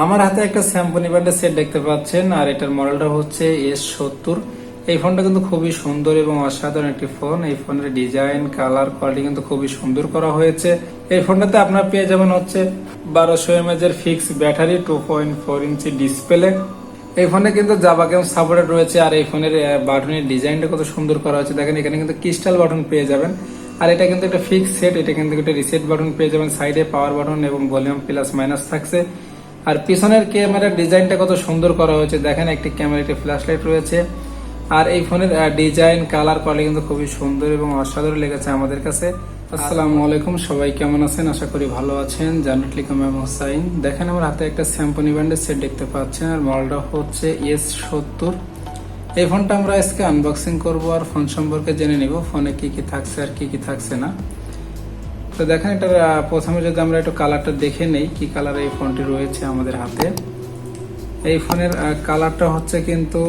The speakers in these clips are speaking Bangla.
আমার হাতে একটা স্যাম্পনি ব্র্যান্ডের সেট দেখতে পাচ্ছেন, আর এটার মডেলটা হচ্ছে এস সত্তর। এই ফোনটা কিন্তু খুবই সুন্দর এবং অসাধারণ একটি ফোন। এই ফোনের ডিজাইন, কালার, কোয়ালিটি কিন্তু খুবই সুন্দর করা হয়েছে। এই ফোনটাতে আপনার পেয়ে যাবেন হচ্ছে বারোশো এমএচ এর fix battery two point four inch display এই ফোনে কিন্তু জাবা গেম সাপোর্টেড রয়েছে, আর এই ফোনের বাটনের ডিজাইনটা কত সুন্দর করা হয়েছে। দেখেন, এখানে কিন্তু ক্রিস্টাল বাটন পেয়ে যাবেন। আর এটা কিন্তু একটা ফিক্স সেট এটা কিন্তু একটা রিসেট বাটন পেয়ে যাবেন। সাইডে পাওয়ার বাটন এবং ভলিউম প্লাস মাইনাস থাকছে। আর পিছনের ক্যামেরার ডিজাইনটা কত সুন্দর করা হয়েছে। দেখেন, একটি ক্যামেরা একটি ফ্ল্যাশ লাইট রয়েছে। আর এই ফোনের ডিজাইন, কালার কোয়ালিটি কিন্তু খুবই সুন্দর এবং অসাধারণ লেগেছে আমাদের কাছে। আসসালামু আলাইকুম, সবাই কেমন আছেন? আশা করি ভালো আছেন। জানুটলি কামাম হোসাইন দেখেন, আমার হাতে একটা স্যাম্পনি ব্যান্ডের সেট দেখতে পাচ্ছেন। আর মডেলটা হচ্ছে এস সত্তর। এই ফোনটা আমরা আজকে আনবক্সিং করব। আর ফোন সম্পর্কে জেনে নিব, ফোনে কি কি থাকছে আর কি কি থাকছে না। তো দেখেন এটার প্রথমে যদি আমরা একটু কালারটা দেখে নেই, কি কালার এই ফোনটি রয়েছে আমাদের হাতে। এই ফোনের কালারটা হচ্ছে কিন্তু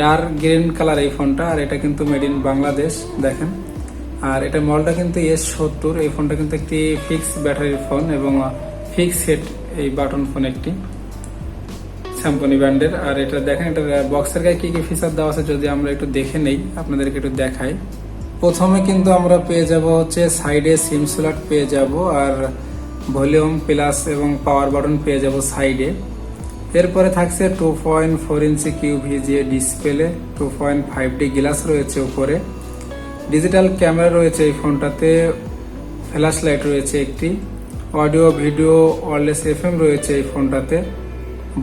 ডার্ক গ্রিন কালার এই ফোনটা, আর এটা কিন্তু মেড ইন বাংলাদেশ, দেখেন। আর এটা মডেলটা কিন্তু এস সত্তর, এই ফোনটা কিন্তু একটি ফিক্স ব্যাটারির ফোন এবং ফিক্স সেট এই বাটন ফোন একটি স্যাম্পনি ব্র্যান্ডের আর এটা দেখেন এটা বক্সের গায়ে কী কী ফিচার দেওয়া আছে যদি আমরা একটু দেখে নেই, আপনাদেরকে একটু দেখাই। প্রথমে কিন্তু আমরা পেয়ে যাব হচ্ছে সাইডে সিম স্লট পেয়ে যাব আর ভলিউম প্লাস এবং পাওয়ার বাটন পেয়ে যাব সাইডে। এরপরে থাকছে two point four inch Q VGA display, two point five D glass রয়েছে উপরে। ডিজিটাল ক্যামেরা রয়েছে এই ফোনটাতে, ফ্ল্যাশ লাইট রয়েছে একটি। অডিও, ভিডিও, ওয়ারলেস এফএম রয়েছে এই ফোনটাতে।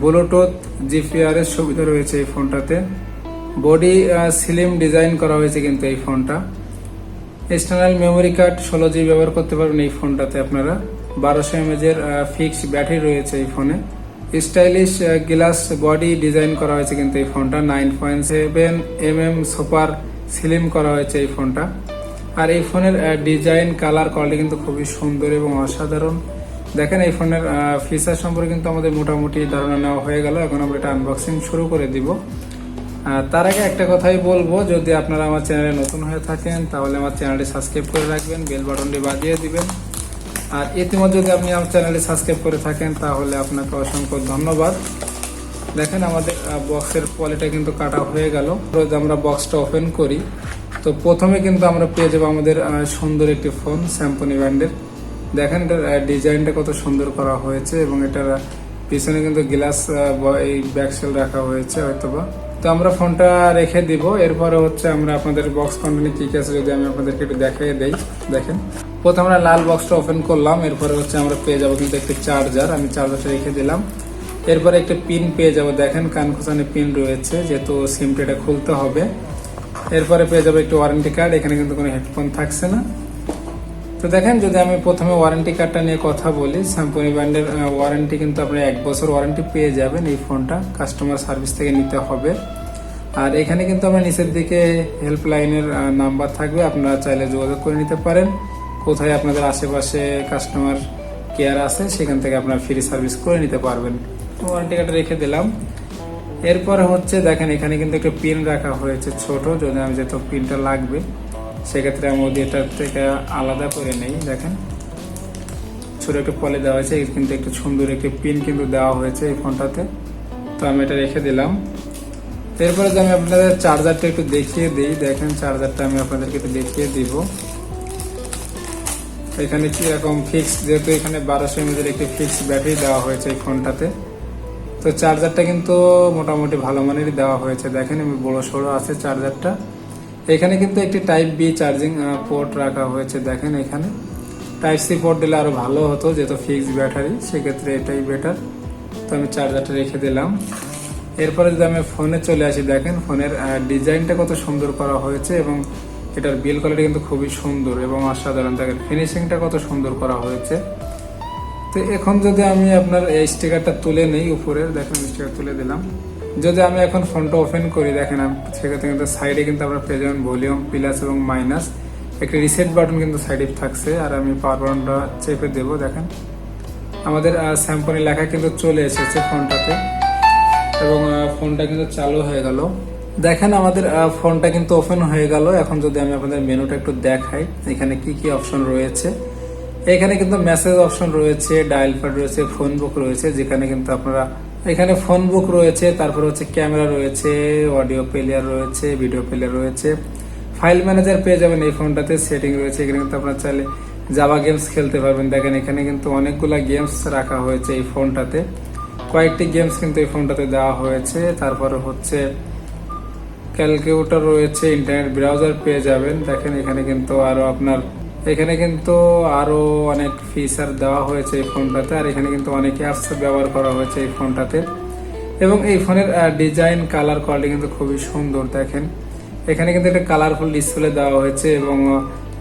ব্লুটুথ জিপিআরের সুবিধা রয়েছে এই ফোনটাতে। বডি স্লিম ডিজাইন করা হয়েছে কিন্তু এই ফোনটা। এক্সটার্নাল মেমোরি কার্ড ষোলো জিবি ব্যবহার করতে পারবেন এই ফোনটাতে আপনারা। বারোশো এমএজ এর ফিক্সড ব্যাটারি রয়েছে এই ফোনে। স্টাইলিশ গ্লাস বডি ডিজাইন করা হয়েছে কিন্তু এই ফোনটা। Nine point seven M M super slim করা হয়েছে এই ফোনটা। আর এই ফোনের ডিজাইন কালার কোয়ালিটি কিন্তু খুবই সুন্দর এবং অসাধারণ। দেখেন এই ফোনের ফিচার সম্পর্কে কিন্তু আমাদের মোটামুটি ধারণা নেওয়া হয়ে গেল। এখন আমরা এটা আনবক্সিং শুরু করে দিব। তার আগে একটা কথাই বলব, যদি আপনারা আমার চ্যানেলে নতুন হয়ে থাকেন, তাহলে আমার চ্যানেলটি সাবস্ক্রাইব করে রাখবেন, বেল বাটনটি বাজিয়ে দিবেন। আর ইতিমধ্যে যদি আপনি আমার চ্যানেলটি সাবস্ক্রাইব করে থাকেন, তাহলে আপনাকে অসংখ্য ধন্যবাদ। দেখেন আমাদের বক্সের কোয়ালিটি কিন্তু কাটা হয়ে গেল। যদি আমরা বক্সটা ওপেন করি। তো প্রথমে কিন্তু আমরা পেয়ে যাব আমাদের সুন্দর একটি ফোন স্যাম্পনি ব্র্যান্ডের দেখেন এটার ডিজাইনটা কত সুন্দর করা হয়েছে এবং এটার পিছনে কিন্তু গ্লাস এই ব্যাকসেল রাখা হয়েছে, হয়তোবা। তো আমরা ফোনটা রেখে দিব। এরপরে হচ্ছে আমরা আপনাদের বক্স কন্টেন্ট কি কি আছে যদি আমি আপনাদেরকে একটু দেখিয়ে দেই। দেখেন। প্রথমে আমরা লাল বক্সটা ওপেন করলাম। এরপরে হচ্ছে আমরা পেয়ে যাব কিন্তু একটি চার্জার আমি চার্জারটা রেখে দিলাম। এরপরে একটা পিন পেয়ে যাব। দেখেন কান খোঁচানি পিন রয়েছে, যেহেতু সিমটা এটা খুলতে হবে। এরপরে পেয়ে যাব একটু ওয়ারেন্টি কার্ড এখানে কিন্তু কোনো হেডফোন থাকছে না। তো দেখেন, যদি আমি প্রথমে ওয়ারেন্টি কার্ডটা নিয়ে কথা বলি স্যাম্পনি ব্র্যান্ডের ওয়ারেন্টি কিন্তু আপনি এক বছর ওয়ারেন্টি পেয়ে যাবেন এই ফোনটা কাস্টমার সার্ভিস থেকে নিতে হবে। আর এখানে কিন্তু আমরা নিচের দিকে হেল্পলাইনের নাম্বার থাকবে। আপনারা চাইলে যোগাযোগ করে নিতে পারেন। কোথায় আপনাদের আশেপাশে কাস্টমার কেয়ার আছে, সেখান থেকে আপনারা ফ্রি সার্ভিস করে নিতে পারবেন। ওয়ারেন্টি কার্ডটা রেখে দিলাম। এরপর হচ্ছে, দেখেন, এখানে কিন্তু একটা পিন রাখা হয়েছে ছোট। যদি আমি যেহেতু পিনটা লাগবে সেক্ষেত্রে আমি ওদের এটা থেকে আলাদা করে নেই, দেখেন। ছোট একটা পলে দেওয়া হয়েছে কিন্তু একটু সুন্দর একটি পিন কিন্তু দেওয়া হয়েছে এই ফোনটাতে। তো আমি এটা রেখে দিলাম। এরপরে আমি আপনাদের চার্জারটা একটু দেখিয়ে দিই, দেখেন চার্জারটা আমি আপনাদেরকে একটু দেখিয়ে দিব। এখানে কি রকম ফিক্স যেহেতু এখানে বারোশো এমএজের একটি ফিক্স ব্যাটারি দেওয়া হয়েছে এই ফোনটাতে। তো চার্জারটা কিন্তু মোটামুটি ভালো মানেরই দেওয়া হয়েছে। দেখেন আমি বড় সড়ো আছে চার্জারটা। এখানে কিন্তু একটি টাইপ বি চার্জিং পোর্ট রাখা হয়েছে, দেখেন এখানে। টাইপ সি পোর্ট দিলে আরও ভালো হতো, যেহেতু ফিক্সড ব্যাটারি সেক্ষেত্রে এটাই বেটার তো আমি চার্জারটা রেখে দিলাম। এরপরে যদি আমি ফোনে চলে আসি, দেখেন ফোনের ডিজাইনটা কত সুন্দর করা হয়েছে এবং এটার বিল কোয়ালিটি কিন্তু খুবই সুন্দর এবং অসাধারণ। দেখেন ফিনিশিংটা কত সুন্দর করা হয়েছে। তো এখন যদি আমি আপনার এই স্টিকারটা তুলে নেই উপরের, দেখেন স্টিকার তুলে দিলাম। যদি আমি এখন ফোনটা ওপেন করি, দেখেন সেক্ষেত্রে কিন্তু সাইডে কিন্তু আমরা পেয়ে যাবেন ভলিউম প্লাস এবং মাইনাস একটি রিসেট বাটন কিন্তু সাইডে থাকছে, আর আমি পাওয়ার বাটনটা চেপে দেবো, দেখেন। আমাদের স্যাম্পনি লেখা কিন্তু চলে এসেছে ফোনটাতে, এবং ফোনটা কিন্তু চালু হয়ে গেল। দেখেন আমাদের ফোনটা কিন্তু ওপেন হয়ে গেল। এখন যদি আমি আপনাদের মেনুটা একটু দেখাই, এখানে কি কি অপশন রয়েছে? এখানে কিন্তু মেসেজ অপশন রয়েছে ডায়াল রয়েছে ফোন বুক রয়েছে, যেখানে কিন্তু আপনারা এখানে ফোন বুক রয়েছে, তারপর হচ্ছে ক্যামেরা রয়েছে অডিও প্লেয়ার রয়েছে ভিডিও প্লেয়ার রয়েছে। ফাইল ম্যানেজার পেয়ে যাবেন এই ফোনটাতে সেটিং রয়েছে, এখানে কিন্তু আপনারা চাইলে জাভা গেমস খেলতে পারবেন। দেখেন, এখানে কিন্তু অনেকগুলা গেমস রাখা হয়েছে এই ফোনটাতে কয়েকটি গেমস কিন্তু এই ফোনটাতে দেওয়া হয়েছে। তারপরে হচ্ছে ক্যালকুলেটর রয়েছে ইন্টারনেট ব্রাউজার পেয়ে যাবেন। দেখেন, এখানে কিন্তু আরও আপনার এখানে কিন্তু আরও অনেক ফিচার দেওয়া হয়েছে এই ফোনটাতে, আর এখানে কিন্তু অনেক অ্যাপস ব্যবহার করা হয়েছে এই ফোনটাতে। এবং এই ফোনের ডিজাইন কালার কোয়ালিটি কিন্তু খুবই সুন্দর, দেখেন। এখানে কিন্তু একটা কালারফুল ডিসপ্লে দেওয়া হয়েছে এবং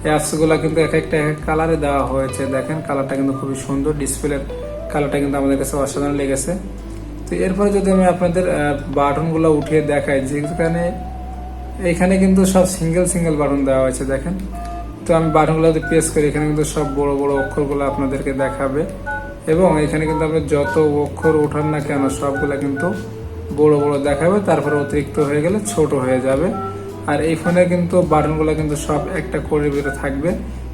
অ্যাপসগুলো কিন্তু এক একটা এক এক কালারে দেওয়া হয়েছে, দেখেন। কালারটা কিন্তু খুবই সুন্দর ডিসপ্লের কালারটা কিন্তু আমাদের কাছে অসাধারণ লেগেছে। তো এরপরে যদি আমি আপনাদের বাটনগুলো উঠিয়ে দেখাই, যেখানে এখানে কিন্তু সব সিঙ্গেল সিঙ্গেল বাটন দেওয়া হয়েছে, দেখেন। তো আমি বাটনগুলো যদি প্রেস করি এখানে কিন্তু সব বড় বড় অক্ষরগুলো আপনাদেরকে দেখাবে। এবং এখানে কিন্তু আপনি যত অক্ষর ওঠান না কেন, সবগুলো কিন্তু বড় বড় দেখাবে, তারপরে অতিরিক্ত হয়ে গেলে ছোট হয়ে যাবে। আর এই ফোনে কিন্তু বাটনগুলো কিন্তু সব একটা করে ভিতরে থাকবে,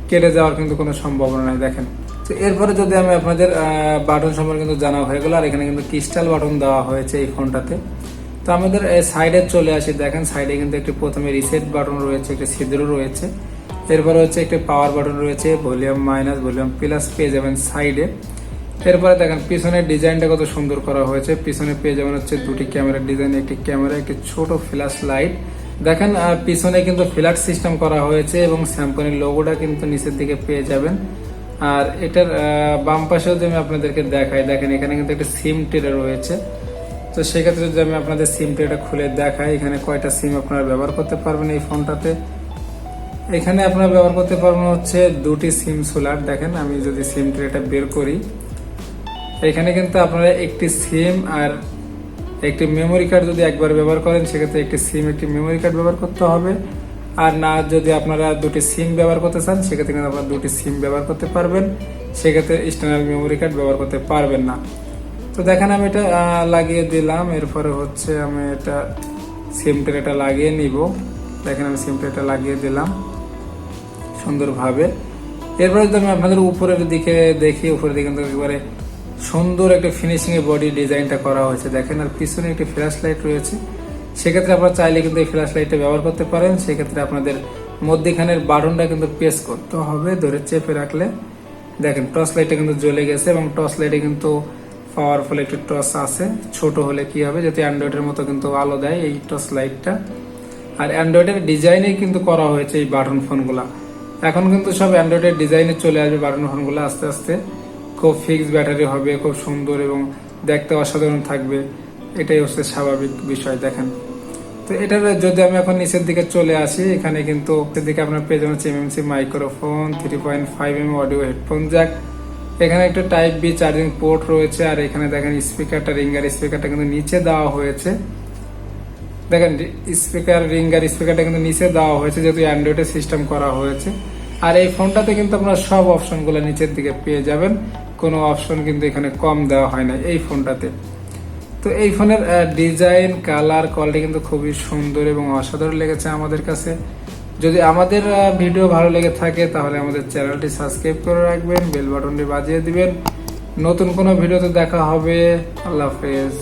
কেটে যাওয়ার কিন্তু কোনো সম্ভাবনা নাই, দেখেন। তো এরপরে যদি আমি আপনাদের বাটন সম্পর্কে কিন্তু জানা হয়ে গেলো, আর এখানে কিন্তু ক্রিস্টাল বাটন দেওয়া হয়েছে এই ফোনটাতে। তো আমাদের সাইডে চলে আসি, দেখেন সাইডে কিন্তু একটি প্রথমে রিসেট বাটন রয়েছে, একটি ছিদ্র রয়েছে। এরপরে হচ্ছে একটি পাওয়ার বাটন রয়েছে ভলিউম মাইনাস ভলিউম প্লাস পেয়ে যাবেন সাইডে এরপরে দেখেন, পিছনের ডিজাইনটা কত সুন্দর করা হয়েছে। পিছনে পেয়ে যাবেন হচ্ছে দুটি ক্যামেরার ডিজাইন একটি ক্যামেরা একটি ছোট ফ্ল্যাশ লাইট দেখেন পিছনে কিন্তু ফ্ল্যাট সিস্টেম করা হয়েছে এবং স্যামসংয়ের লোগোটা কিন্তু নিচের দিকে পেয়ে যাবেন। আর এটার বাম পাশেও যদি আমি আপনাদেরকে দেখাই, দেখেন এখানে কিন্তু একটা সিম টেরে রয়েছে। তো সেক্ষেত্রে যদি আমি আপনাদের সিম ট্রেটা খুলে দেখাই, এখানে কয়টা সিম আপনারা ব্যবহার করতে পারবেন এই ফোনটাতে এখানে আপনারা ব্যবহার করতে পারবেন হচ্ছে দুটি সিম সোলার। দেখেন, আমি যদি সিম ট্রেটা বের করি, এখানে কিন্তু আপনারা একটি সিম আর একটি মেমোরি কার্ড যদি একবার ব্যবহার করেন, সেক্ষেত্রে একটি সিম, একটি মেমোরি কার্ড ব্যবহার করতে হবে। আর না, যদি আপনারা দুটি সিম ব্যবহার করতে চান, সেক্ষেত্রে কিন্তু আপনারা দুটি সিম ব্যবহার করতে পারবেন। সেক্ষেত্রে এক্সটার্নাল মেমোরি কার্ড ব্যবহার করতে পারবেন না। তো দেখেন, আমি এটা লাগিয়ে দিলাম। এরপরে হচ্ছে আমি এটা সিম ট্রেটা লাগিয়ে নিব। দেখেন, আমি সিম ট্রেটা লাগিয়ে দিলাম। সুন্দরভাবে। এরপরে যদি আমি আপনাদের উপরের দিকে দেখি, উপরের দিকে কিন্তু একেবারে সুন্দর একটা ফিনিশিং এর বডি ডিজাইনটা করা হয়েছে। দেখেন আর পিছনে একটি ফ্ল্যাশ লাইট রয়েছে। সেক্ষেত্রে আপনারা চাইলে কিন্তু এই ফ্ল্যাশ লাইটটা ব্যবহার করতে পারেন। সেক্ষেত্রে আপনাদের মধ্যেখানের বাটনটা কিন্তু প্রেস করতে হবে, ধরে চেপে রাখলে। দেখেন টর্চ লাইটটা কিন্তু জ্বলে গেছে এবং টর্চ লাইটে কিন্তু পাওয়ারফুল একটি টর্চ আছে। ছোট হলে কি হবে? যাতে অ্যান্ড্রয়েডের মতো কিন্তু আলো দেয় এই টর্চ লাইটটা আর অ্যান্ড্রয়েডের ডিজাইনে কিন্তু করা হয়েছে এই বাটন ফোনগুলা এখন কিন্তু সব অ্যান্ড্রয়েডের ডিজাইনে চলে আসবে বাটন ফোনগুলো আস্তে আস্তে। খুব ফিক্স ব্যাটারি হবে, খুব সুন্দর এবং দেখতে অসাধারণ থাকবে। এটাই হচ্ছে স্বাভাবিক বিষয়, দেখেন। তো এটার যদি আমি এখন নিচের দিকে চলে আসি, এখানে কিন্তু দিকে আপনার পেয়ে যাবেন MMC microphone three point five M audio headphone jack এখানে একটা টাইপ বি চার্জিং পোর্ট রয়েছে, আর এখানে দেখেন স্পিকারটা রিঙ্গার স্পিকারটা কিন্তু নিচে দেওয়া হয়েছে। দেখেন স্পিকার রিঙ্গার স্পিকারটা কিন্তু নিচে দেওয়া হয়েছে, যেহেতু অ্যান্ড্রয়েডের সিস্টেম করা হয়েছে। আর এই ফোনটাতে কিন্তু আপনারা সব অপশনগুলো নিচের দিকে পেয়ে যাবেন। কোনো অপশন কিন্তু এখানে কম দেওয়া হয় না এই ফোনটাতে। তো এই ফোনের ডিজাইন, কালার, কোয়ালিটি কিন্তু খুবই সুন্দর এবং অসাধারণ লেগেছে আমাদের কাছে। যদি আমাদের ভিডিও ভালো লেগে থাকে তাহলে আমাদের চ্যানেলটি সাবস্ক্রাইব করে রাখবেন, বেল বাটনটি বাজিয়ে দিবেন। নতুন কোনো ভিডিওতে দেখা হবে। আল্লাহ হাফেজ।